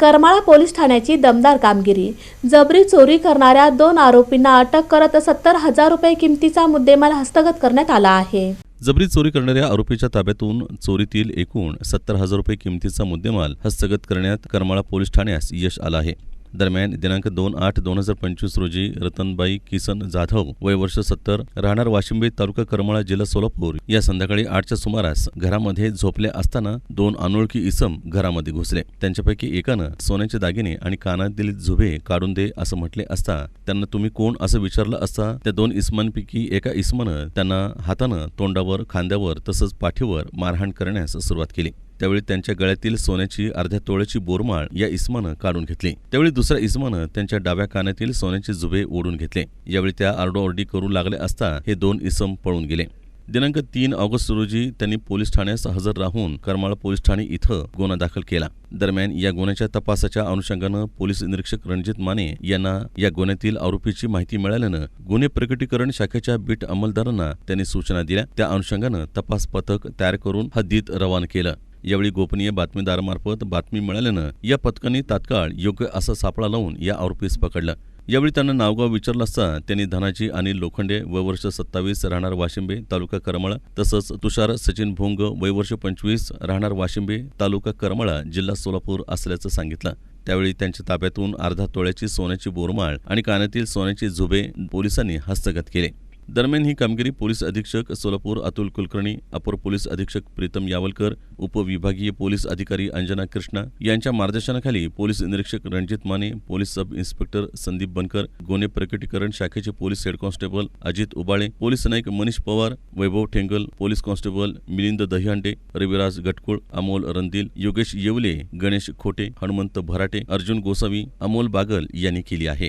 Karmala police ठाण्याची दमदार कामगिरी. जबरी चोरी करणाऱ्या दोन आरोपींना अटक करत सत्तर हजार रुपये किमतीचा मुद्देमाल हस्तगत करण्यात आला आहे. जबरी चोरी करणाऱ्या आरोपीच्या ताब्यातून चोरीतील एकूण सत्तर हजार रुपये किमतीचा मुद्देमाल हस्तगत करण्यात करमाळा पोलीस ठाण्यास यश आलं आहे. दरम्यान दिनांक दोन आठ दोन हजार पंचवीस रोजी रतनबाई किसन जाधव वय वर्ष सत्तर राहणार वाशिंबे तालुका करमाळा जिल्हा सोलापूर. या संध्याकाळी आठच्या सुमारास घरामध्ये झोपले असताना दोन अनोळखी इसम घरामध्ये घुसले. त्यांच्यापैकी एकानं सोन्याचे दागिने आणि कानातील झुबे काढून दे असं म्हटले असता त्यांना तुम्ही कोण असं विचारलं असता? त्या दोन इस्मांपैकी एका इस्मानं त्यांना हातानं तोंडावर खांद्यावर तसंच पाठीवर मारहाण करण्यास सुरुवात केली. त्यावेळी त्यांच्या गळ्यातील सोन्याची अर्ध्या तोळ्याची बोरमाळ या इस्मानं काढून घेतली. त्यावेळी दुसऱ्या इस्मानं त्यांच्या डाव्या कानातील सोन्याचे जुबे ओढून घेतले. यावेळी त्या आरडोओरडी करू लागले असता हे दोन इसम पळून गेले. दिनांक तीन ऑगस्ट रोजी त्यांनी पोलीस ठाण्यास हजर राहून करमाळा पोलीस ठाणे इथं गुन्हा दाखल केला. दरम्यान या गुन्ह्याच्या तपासाच्या अनुषंगानं पोलीस निरीक्षक रणजित माने यांना या गुन्ह्यातील आरोपीची माहिती मिळाल्यानं गुन्हे प्रकटीकरण शाखेच्या बीट अंमलदारांना त्यांनी सूचना दिल्या. त्या अनुषंगानं तपास पथक तयार करून हद्दीत रवाना केलं. यावेळी गोपनीय बातमीदारामार्फत बातमी मिळाल्यानं या पथकाने तात्काळ योग्य असा सापळा लावून या आरोपीस पकडलं. यावेळी त्यांना नावगाव विचारलं असता त्यांनी धनाजी अनिल लोखंडे वय वर्ष सत्तावीस राहणार वाशिंबे तालुका करमाळा तसंच तुषार सचिन भोंग वय वर्ष पंचवीस राहणार वाशिंबे तालुका करमाळा जिल्हा सोलापूर असल्याचं सांगितलं. त्यावेळी त्यांच्या ताब्यातून अर्धा तोळ्याची सोन्याची बोरमाळ आणि कानातील सोन्याचे झुबे पोलिसांनी हस्तगत केले. दरम्यान ही कामगिरी पोलीस अधीक्षक सोलापूर अतुल कुलकर्णी अपर पोलीस अधीक्षक प्रीतम यावलकर उपविभागीय पोलीस अधिकारी अंजना कृष्णा यांच्या मार्गदर्शनाखाली पोलीस निरीक्षक Ranjit Mane police sub inspector Sandeep Bankar गुन्हे प्रकटीकरण शाखेचे police head constable Ajit Ubale police Naik Manish Pawar Vaibhav Thengal police constable Milind Dahihande Raviraj Gatkul Amol Randil Yogesh Yewale Ganesh Khote Hanumant Bharate Arjun Gosavi Amol Bagal यांनी केली आहे.